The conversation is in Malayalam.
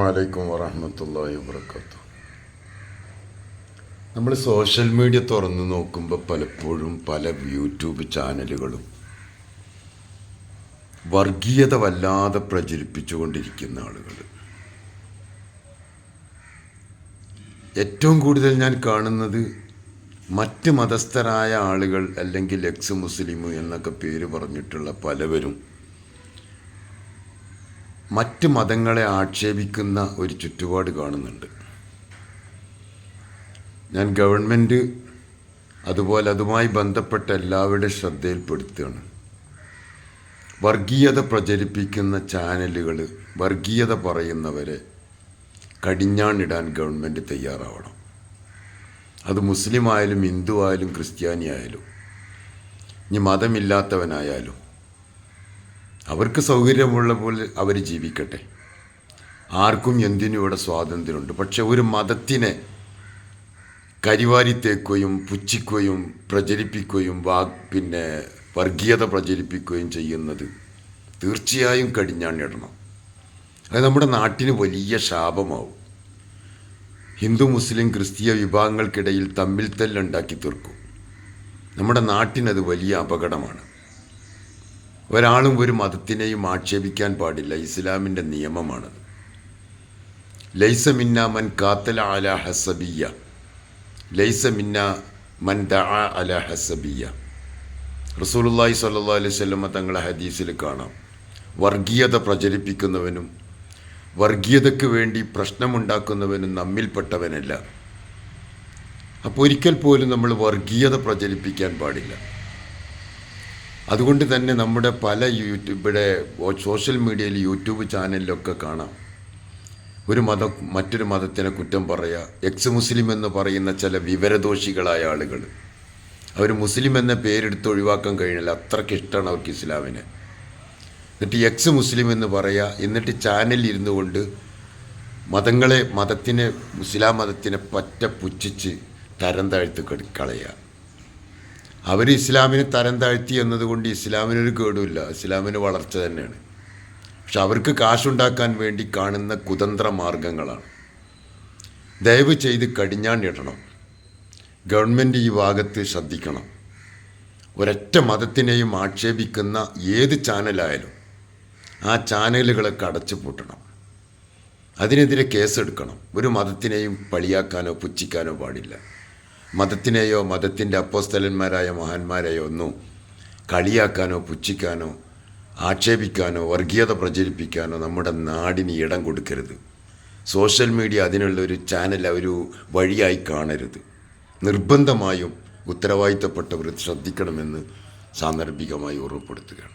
വലൈക്കും വറഹമത്തല്ലാഹി വാബർക്കാത്തു നമ്മൾ സോഷ്യൽ മീഡിയ തുറന്നു നോക്കുമ്പോൾ പലപ്പോഴും പല യൂട്യൂബ് ചാനലുകളും വർഗീയത വല്ലാതെ പ്രചരിപ്പിച്ചുകൊണ്ടിരിക്കുന്ന ആളുകൾ. ഏറ്റവും കൂടുതൽ ഞാൻ കാണുന്നത് മറ്റ് മതസ്ഥരായ ആളുകൾ അല്ലെങ്കിൽ എക്സ് മുസ്ലിം എന്നൊക്കെ പേര് പറഞ്ഞിട്ടുള്ള പലവരും മറ്റ് മതങ്ങളെ ആക്ഷേപിക്കുന്ന ഒരു ചുറ്റുപാട് കാണുന്നുണ്ട്. ഞാൻ ഗവൺമെന്റ് അതുപോലെ അതുമായി ബന്ധപ്പെട്ട എല്ലാവരുടെ ശ്രദ്ധയിൽപ്പെടുത്തുകയാണ്. വർഗീയത പ്രചരിപ്പിക്കുന്ന ചാനലുകൾ വർഗീയത പറയുന്നവരെ കടിഞ്ഞാണിടാൻ ഗവൺമെന്റ് തയ്യാറാവണം. അത് മുസ്ലിം ആയാലും ഹിന്ദു ആയാലും ക്രിസ്ത്യാനി ആയാലും ഇനി മതമില്ലാത്തവനായാലും അവർക്ക് സൗകര്യമുള്ള പോലെ അവർ ജീവിക്കട്ടെ. ആർക്കും എന്തിനും ഇവിടെ സ്വാതന്ത്ര്യമുണ്ട്. പക്ഷെ ഒരു മതത്തിനെ കരിവാരി തേക്കുകയും പുച്ഛിക്കുകയും പ്രചരിപ്പിക്കുകയും വാ പിന്നെ വർഗീയത പ്രചരിപ്പിക്കുകയും ചെയ്യുന്നത് തീർച്ചയായും കടിഞ്ഞാണിടണം അത് നമ്മുടെ നാട്ടിന് വലിയ ശാപമാവും. ഹിന്ദു മുസ്ലിം ക്രിസ്തീയ വിഭാഗങ്ങൾക്കിടയിൽ തമ്മിൽ തല്ലുണ്ടാക്കി തീർക്കും. നമ്മുടെ നാട്ടിനത് വലിയ അപകടമാണ്. ഒരാളും ഒരു മതത്തിനെയും ആക്ഷേപിക്കാൻ പാടില്ല. ഇസ്ലാമിന്റെ നിയമമാണത്. ലൈസ മിന്ന മൻ കാത്തല അല ഹസബിയ. ലൈസ മിന്ന മൻ ദ അല ഹസബിയ. റസൂലുള്ളാഹി സല്ലാ അലൈഹി വസല്ലമ തങ്ങളെ ഹദീസിൽ കാണാം. വർഗീയത പ്രചരിപ്പിക്കുന്നവനും വർഗീയതയ്ക്ക് വേണ്ടി പ്രശ്നമുണ്ടാക്കുന്നവനും നമ്മിൽപ്പെട്ടവനല്ല. അപ്പോൾ ഒരിക്കൽ പോലും നമ്മൾ വർഗീയത പ്രചരിപ്പിക്കാൻ പാടില്ല. അതുകൊണ്ട് തന്നെ നമ്മുടെ പല യൂട്യൂബ് ഇവിടെ സോഷ്യൽ മീഡിയയിൽ യൂട്യൂബ് ചാനലിലൊക്കെ കാണാം. ഒരു മതം മറ്റൊരു മതത്തിനെ കുറ്റം പറയുക എക്സ് മുസ്ലിം എന്ന് പറയുന്ന ചില വിവരദോഷികളായ ആളുകൾ. അവർ മുസ്ലിം എന്ന പേരെടുത്ത് ഒഴിവാക്കാൻ കഴിയില്ല. അത്രയ്ക്ക് ഇഷ്ടമാണ് അവർക്ക് ഇസ്ലാമിനെ. എന്നിട്ട് എക്സ് മുസ്ലിം എന്ന് പറയുക എന്നിട്ട് ചാനലിൽ ഇരുന്നു കൊണ്ട് മതങ്ങളെ മതത്തിനെ ഇസ്ലാം മതത്തിനെ പറ്റ പുച്ഛിച്ച് തരം താഴ്ത്തി കളയുക അവർ ഇസ്ലാമിനെ തരം താഴ്ത്തി എന്നതുകൊണ്ട് ഇസ്ലാമിനൊരു കേടുമില്ല. ഇസ്ലാമിന് വളർച്ച തന്നെയാണ്. പക്ഷെ അവർക്ക് കാശുണ്ടാക്കാൻ വേണ്ടി കാണുന്ന കുതന്ത്ര മാർഗങ്ങളാണ് ദയവ് ചെയ്ത് കടിഞ്ഞാണ്ടിടണം ഗവൺമെന്റ് ഈ ഭാഗത്ത് ശ്രദ്ധിക്കണം. ഒരൊറ്റ മതത്തിനെയും ആക്ഷേപിക്കുന്ന ഏത് ചാനലായാലും ആ ചാനലുകളൊക്കെ അടച്ചു പൂട്ടണം. അതിനെതിരെ കേസെടുക്കണം. ഒരു മതത്തിനെയും പളിയാക്കാനോ പുച്ഛിക്കാനോ പാടില്ല. മതത്തിനെയോ മതത്തിന്റെ അപ്പോസ്തലന്മാരായ മഹാന്മാരെയോ ഒന്നും കളിയാക്കാനോ പുച്ഛിക്കാനോ ആക്ഷേപിക്കാനോ വർഗീയത പ്രചരിപ്പിക്കാനോ നമ്മുടെ നാടിന് ഇടം കൊടുക്കരുത്. സോഷ്യൽ മീഡിയ അതിനുള്ള ഒരു ചാനൽ ഒരു വഴിയായി കാണരുത്. നിർബന്ധമായും ഉത്തരവാദിത്തപ്പെട്ടവർ ശ്രദ്ധിക്കണമെന്ന് സാന്ദർഭികമായി ഓർമ്മപ്പെടുത്തുകയാണ്.